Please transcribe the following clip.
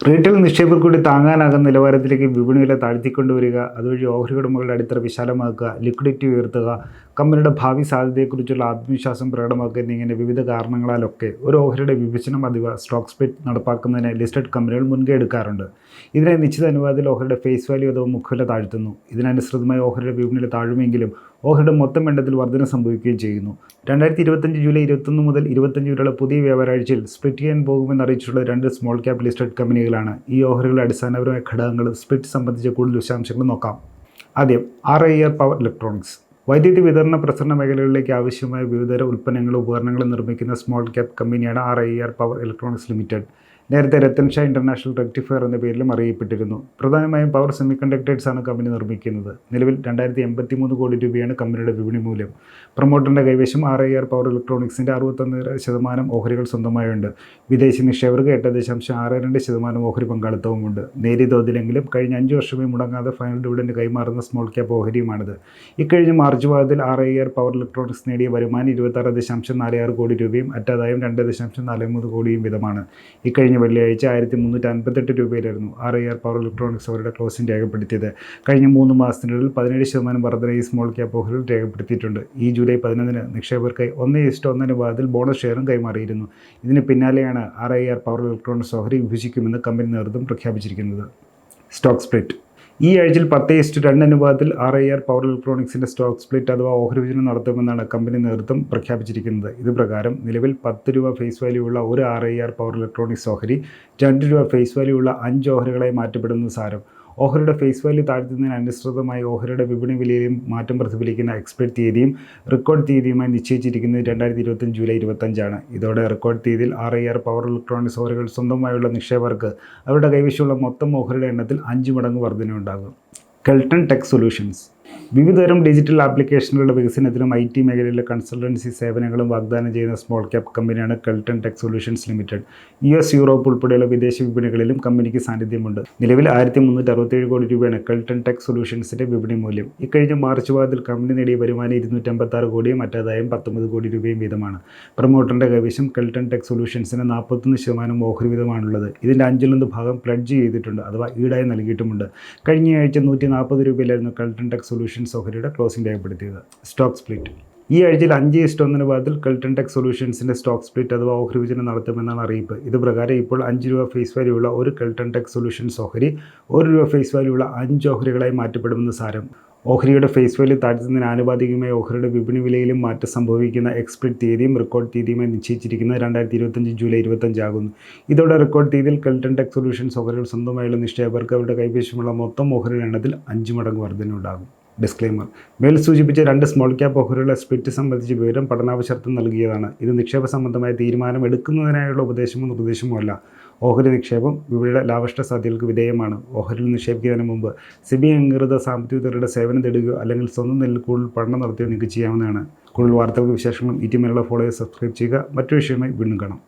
Retail നിക്ഷേപകർ കൂടി താങ്ങാനാകുന്ന നിലവാരത്തിലേക്ക് വിപണി വില താഴ്ത്തിക്കൊണ്ടുവരിക അതുവഴി ഓഹരി ഉടമകളുടെ അടിത്തറ വിശാലമാക്കുക ലിക്വിഡിറ്റി ഉയർത്തുക കമ്പനിയുടെ ഭാവി സാധ്യതയെക്കുറിച്ചുള്ള ആത്മവിശ്വാസം പ്രകടമാക്കുക എന്നിങ്ങനെ വിവിധ കാരണങ്ങളാലൊക്കെ ഒരു ഓഹരിയുടെ വിഭജനം അഥവാ സ്റ്റോക്ക് സ്പ്ലിറ്റ് നടപ്പാക്കുന്നതിന് ലിസ്റ്റഡ് കമ്പനികൾ മുൻകൈ എടുക്കാറുണ്ട്. ഇതിനെ നിശ്ചിത അനുപാതത്തിൽ ഓഹരിയുടെ ഫേസ് വാല്യൂ അഥവാ മുഖവില താഴ്ത്തുന്നു. ഇതിനനുസൃതമായി ഓഹരിയുടെ വിപണിയിൽ താഴുമെങ്കിലും ഓഹരിയുടെ മൊത്തം എണ്ണത്തിൽ വർധന സംഭവിക്കുകയും ചെയ്യുന്നു. രണ്ടായിരത്തി ഇരുപത്തഞ്ച് ജൂലൈ ഇരുപത്തൊന്ന് മുതൽ ഇരുപത്തഞ്ച് വരെയുള്ള പുതിയ വ്യാപാരാഴ്ചയിൽ സ്പ്ലിറ്റ് ചെയ്യാൻ പോകുമെന്ന് അറിയിച്ചിട്ടുള്ള രണ്ട് സ്മോൾ ക്യാപ് ലിസ്റ്റഡ് കമ്പനികളാണ് ഈ ഓഹരികളുടെ അടിസ്ഥാനപരമായ ഘടകങ്ങളും സ്പ്ലിറ്റ് സംബന്ധിച്ച കൂടുതൽ വിശദാംശങ്ങൾ നോക്കാം. ആദ്യം R I R power electronics വൈദ്യുതി വിതരണ പ്രസരണ മേഖലകളിലേക്ക് ആവശ്യമായ വിവിധ ഉൽപ്പന്നങ്ങളും ഉപകരണങ്ങളും നിർമ്മിക്കുന്ന സ്മോൾ ക്യാപ് കമ്പനിയാണ് R I R power electronics limited നേരത്തെ രത്തൻ ഷാ ഇന്റർനാഷണൽ റെക്ടിഫയർ എന്ന പേരിലും അറിയപ്പെട്ടിരുന്നു. പ്രധാനമായും പവർ സെമി കണ്ടക്ടേഴ്സാണ് കമ്പനി നിർമ്മിക്കുന്നത്. നിലവിൽ രണ്ടായിരത്തി എൺപത്തി മൂന്ന് കോടി രൂപയാണ് കമ്പനിയുടെ വിപണി മൂല്യം. പ്രൊമോട്ടറിന്റെ കൈവശം ആർ ഐ ആർ പവർ ഇലക്ട്രോണിക്സിന്റെ അറുപത്തൊന്ന് ശതമാനം ഓഹരികൾ സ്വന്തമായുണ്ട്. വിദേശ നിക്ഷേപകർക്ക് എട്ട് ദശാംശം ആറ് രണ്ട് ശതമാനം ഓഹരി പങ്കാളിത്തവുമുണ്ട്. നേരിയ തോതിലെങ്കിലും കഴിഞ്ഞ അഞ്ച് വർഷമേ മുടങ്ങാതെ ഫൈനൽ ഡിവിഡൻഡ് കൈമാറുന്ന സ്മോൾ ക്യാപ് ഓഹരിയുമാണിത്. ഇക്കഴിഞ്ഞ മാർച്ച് വാദത്തിൽ R I R power electronics നേടിയ വരുമാനം ഇരുപത്താറ് ദശാംശം നാല് ആറ് കോടി രൂപയും അറ്റാദായം രണ്ട് ദശാംശം നാല് മൂന്ന് കോടിയും വീതമാണ്. ഇക്കഴിഞ്ഞ വെള്ളിയാഴ്ച ആയിരത്തി മുന്നൂറ്റി അൻപത്തെട്ട് രൂപയിലായിരുന്നു R I R power electronics അവരുടെ ക്ലോസിംഗ് രേഖപ്പെടുത്തിയത്. കഴിഞ്ഞ മൂന്ന് മാസത്തിനുള്ളിൽ പതിനേഴ് ശതമാനം വർധന ഈ സ്മോൾ ക്യാപ്പ് ഓഹരികൾ രേഖപ്പെടുത്തിയിട്ടുണ്ട്. ഈ ജൂലൈ പതിനൊന്നിന് നിക്ഷേപകർക്കായി ഒന്ന് ഇഷ്ടം ഒന്നിന് വാതിൽ ബോണസ് ഷെയറും കൈമാറിയിരുന്നു. ഇതിന് പിന്നാലെയാണ് R I R power electronics ഓഹരി വിഭജിക്കുമെന്ന് കമ്പനി നേതൃത്വം പ്രഖ്യാപിച്ചിരിക്കുന്നത്. സ്റ്റോക്ക് സ്പ്ലിറ്റ് ഈ ആഴ്ചയിൽ പത്ത് ഇസ്റ്റ് രണ്ട് അനുപാതത്തിൽ ആർ ഐ ആർ പവർ ഇലക്ട്രോണിക്സിന്റെ സ്റ്റോക്ക് സ്പ്ലിറ്റ് അഥവാ ഓഹരി വിഭജനം നടത്തുമെന്നാണ് കമ്പനി നേതൃത്വം പ്രഖ്യാപിച്ചിരിക്കുന്നത്. ഇത് പ്രകാരം നിലവിൽ പത്ത് രൂപ ഫേസ് വാല്യൂ ഉള്ള ഒരു R I R power electronics ഓഹരി രണ്ട് രൂപ ഫേസ് വാല്യൂ ഉള്ള അഞ്ച് ഓഹരികളായി മാറ്റപ്പെടുന്ന സാരം. ഓഹരിയുടെ ഫേസ് വാല്യൂ താഴ്ത്തുന്നതിന് അനുസൃതമായി ഓഹരിയുടെ വിപണി വിലയിലും മാറ്റം പ്രതിഫലിക്കുന്ന എക്സ്പെക്ട് തീയതിയും റെക്കോർഡ് തീയതിയുമായി നിശ്ചയിച്ചിരിക്കുന്നത് രണ്ടായിരത്തി ഇരുപത്തഞ്ച് ജൂലൈ ഇരുപത്തഞ്ചാണ് ഇതോടെ റെക്കോർഡ് തീയതിയിൽ R I R power electronics ഓഹരികൾ സ്വന്തമായുള്ള നിക്ഷേപകർക്ക് അവരുടെ കൈവശമുള്ള മൊത്തം ഓഹരിയുടെ എണ്ണത്തിൽ അഞ്ച് മടങ്ങ് വർധനയുണ്ടാകും. കെൽട്ടൺ ടെക് സൊല്യൂഷൻസ് വിവിധതരം ഡിജിറ്റൽ ആപ്ലിക്കേഷനുകളുടെ വികസനത്തിനും ഐ ടി മേഖലയിലെ കൺസൾട്ടൻസി സേവനങ്ങളും വാഗ്ദാനം ചെയ്യുന്ന സ്മോൾ ക്യാപ് കമ്പനിയാണ് Kelton tech solutions limited U S Europe ഉൾപ്പെടെയുള്ള വിദേശ വിപണികളിലും കമ്പനിക്ക് സാന്നിധ്യമുണ്ട്. നിലവിൽ ആയിരത്തി മുന്നൂറ്റി അറുപത്തേഴ് കോടി രൂപയാണ് കെൽട്ടൺ ടെക് സൊല്യൂഷൻസിന്റെ വിപണി മൂല്യം. ഇക്കഴിഞ്ഞ മാർച്ച് വാദത്തിൽ കമ്പനി നേടിയ വരുമാനം ഇരുന്നൂറ്റമ്പത്താറ് കോടിയും മറ്റേതായും പത്തൊമ്പത് കോടി രൂപയും വീതമാണ്. പ്രൊമോട്ടറിന്റെ കൈവശം കെൽട്ടൺ ടെക് സൊല്യൂഷൻസിന് നാൽപ്പത്തൊന്ന് ശതമാനം ഓഹരി വീതമാണുള്ളത് ഇതിന്റെ അഞ്ചിലൊന്ന് ഭാഗം പ്ലഡ്ജ് ചെയ്തിട്ടുണ്ട് അഥവാ ഈടായി നൽകിയിട്ടുമുണ്ട്. കഴിഞ്ഞ ആഴ്ച നൂറ്റി നാൽപ്പത് രൂപയിലായിരുന്നു കെൽട്ടൺ ടെക് സൊല്യൂഷൻസ് ഓഹരിയുടെ ക്ലോസിംഗ് രേഖപ്പെടുത്തിയത് സ്റ്റോക്ക് സ്പ്ലിറ്റ് ഈ ആഴ്ചയിൽ അഞ്ച് ഇഷ്ടം ഒന്നിന് പാദത്തിൽ കെൽട്ടൺ ടെക് സൊല്യൂഷൻസിന്റെ സ്റ്റോക്ക് സ്പ്ലിറ്റ് അഥവാ ഓഹരി വിഭജനം നടത്തുമെന്നാണ് അറിയിപ്പ്. ഇത് പ്രകാരം ഇപ്പോൾ അഞ്ച് രൂപ ഫേസ് വാല്യൂ ഉള്ള ഒരു കെൽട്ടൺ ടെക് സൊല്യൂഷൻസ് ഓഹരി ഒരു രൂപ ഫേസ് വാല്യൂ ഉള്ള അഞ്ച് ഓഹരികളായി മാറ്റപ്പെടുമെന്ന് സാരം. ഓഹരിയുടെ ഫേസ് വാല്യൂ താഴ്ത്തുന്നതിന് ആനുപാതികമായി ഓഹരിയുടെ വിപണി വിലയിലും മാറ്റം സംഭവിക്കുന്ന എക്സ്പ്ലിറ്റ് തീയതിയും റെക്കോർഡ് തീയതിയുമായി നിശ്ചയിച്ചിരിക്കുന്നത് രണ്ടായിരത്തി ഇരുപത്തഞ്ച് ജൂലൈ ഇരുപത്തഞ്ചാകുന്നു ഇതോടെ റെക്കോർഡ് തീയതിയിൽ കെൽട്ടൺ ടെക് സൊല്യൂഷൻസ് ഓഹരികൾ സ്വന്തമായുള്ള നിക്ഷേപകർക്ക് അവരുടെ കൈവശമുള്ള മൊത്തം ഓഹരിയുടെ എണ്ണത്തിൽ അഞ്ച് മടങ്ങ് വർധനയുണ്ടാകും. ഡിസ്ക്ലെയിമർ മേൽ സൂചിപ്പിച്ച രണ്ട് സ്മോൾ ക്യാപ്പ് ഓഹരികളുടെ സ്പ്ലിറ്റ് സംബന്ധിച്ച് വിവരം പഠനാവശ്യർത്ഥം നൽകിയതാണ്. ഇത് നിക്ഷേപ സംബന്ധമായ തീരുമാനം എടുക്കുന്നതിനായുള്ള ഉപദേശമോ നിർദ്ദേശമോ അല്ല. ഓഹരി നിക്ഷേപം വിപണിയുടെ ലാഭഷ്ട സാധ്യതകൾക്ക് വിധേയമാണ്. ഓഹരിയിൽ നിക്ഷേപിക്കുന്നതിന് മുമ്പ് സിബി അംഗീകൃത സാമ്പത്തിക വിദഗ്ധരുടെ സേവനം തേടുകയോ അല്ലെങ്കിൽ സ്വന്തം നിലയിൽ കൂടുതൽ പഠനം നടത്തുകയോ നിങ്ങൾക്ക് ചെയ്യാവുന്നതാണ്. കൂടുതൽ വാർത്തകൾക്ക് വിശേഷങ്ങളും ഈ ടീമിലുള്ള ഫോളോയെ സബ്സ്ക്രൈബ് ചെയ്യുക. മറ്റു വിഷയമായി വീണ്ടും കാണാം.